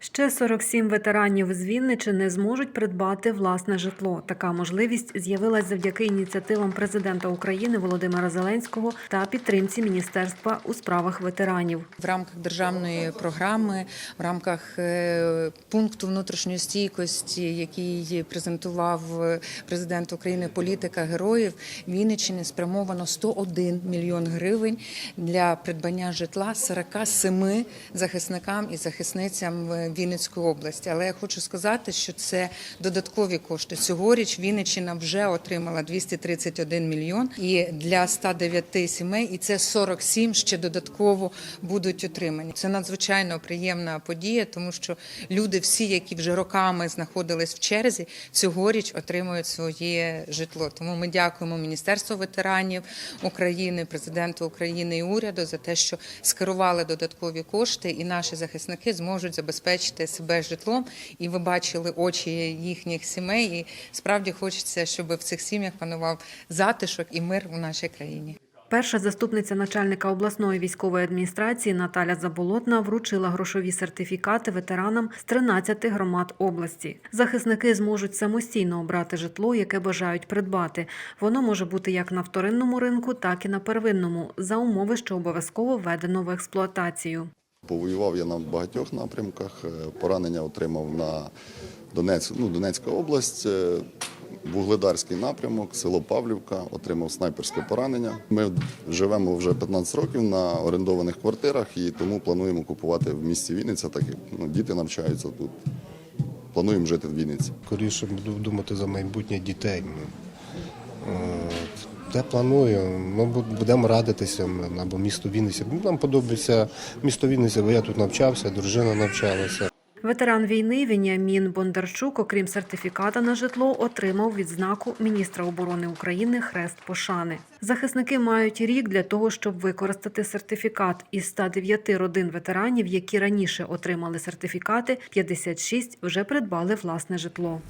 Ще 47 ветеранів з Вінничини зможуть придбати власне житло. Така можливість з'явилась завдяки ініціативам президента України Володимира Зеленського та підтримці міністерства у справах ветеранів. В рамках державної програми, в рамках е, пункту внутрішньої стійкості, який презентував е, президент України політика героїв, Вінниччини спрямовано 101 мільйон гривень для придбання житла 47 захисникам і захисницям в Вінницької області. Але я хочу сказати, що це додаткові кошти. Цьогоріч Вінниччина вже отримала 231 мільйон і для 109 сімей, і це 47 ще додатково будуть отримані. Це надзвичайно приємна подія, тому що люди, всі, які вже роками знаходились в черзі, цьогоріч отримують своє житло. Тому ми дякуємо Міністерству ветеранів України, президенту України і уряду за те, що скерували додаткові кошти, і наші захисники зможуть забезпечити себе житлом. І ви бачили очі їхніх сімей. І справді хочеться, щоб в цих сім'ях панував затишок і мир у нашій країні. Перша заступниця начальника обласної військової адміністрації Наталя Заболотна вручила грошові сертифікати ветеранам з 13 громад області. Захисники зможуть самостійно обрати житло, яке бажають придбати. Воно може бути як на вторинному ринку, так і на первинному, за умови, що обов'язково введено в експлуатацію. Повоював я на багатьох напрямках. Е, Поранення отримав на Донецьк, ну, Донецька область, е, Вугледарський напрямок, село Павлівка, отримав снайперське поранення. Ми живемо вже 15 років на орендованих квартирах і тому плануємо купувати в місті Вінниця, так як ну, діти навчаються тут. Плануємо жити в Вінниці. скоріше буду думати за майбутнє дітей. Я планую, ми бу- будемо радитися або місто Вінниця. Ну, Нам подобається місто Вінниця, бо я тут навчався, дружина навчалася. Ветеран війни Веніамін Бондарчук, окрім сертифіката на житло, отримав відзнаку міністра оборони України Хрест Пошани. Захисники мають рік для того, щоб використати сертифікат. Із 109 родин ветеранів, які раніше отримали сертифікати, 56 вже придбали власне житло.